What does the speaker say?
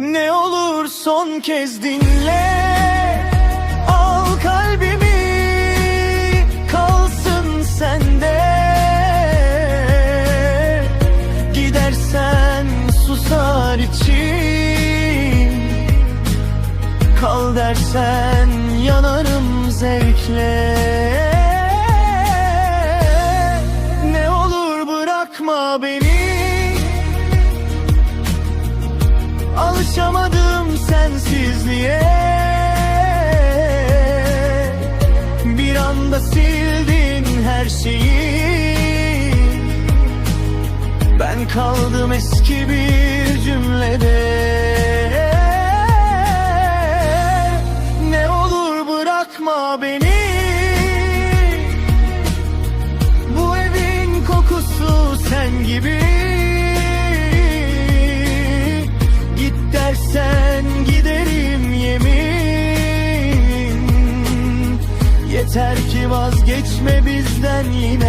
Ne olur son kez dinle. Al kalbimi kalsın sende. Gidersen susar içim. Kal dersen yanarım zevkle sensizliğe Bir anda sildin her şeyi. Ben kaldım eski bir cümlede. Ne olur bırakma beni. Bu evin kokusu sen gibi Yeter ki vazgeçme bizden yine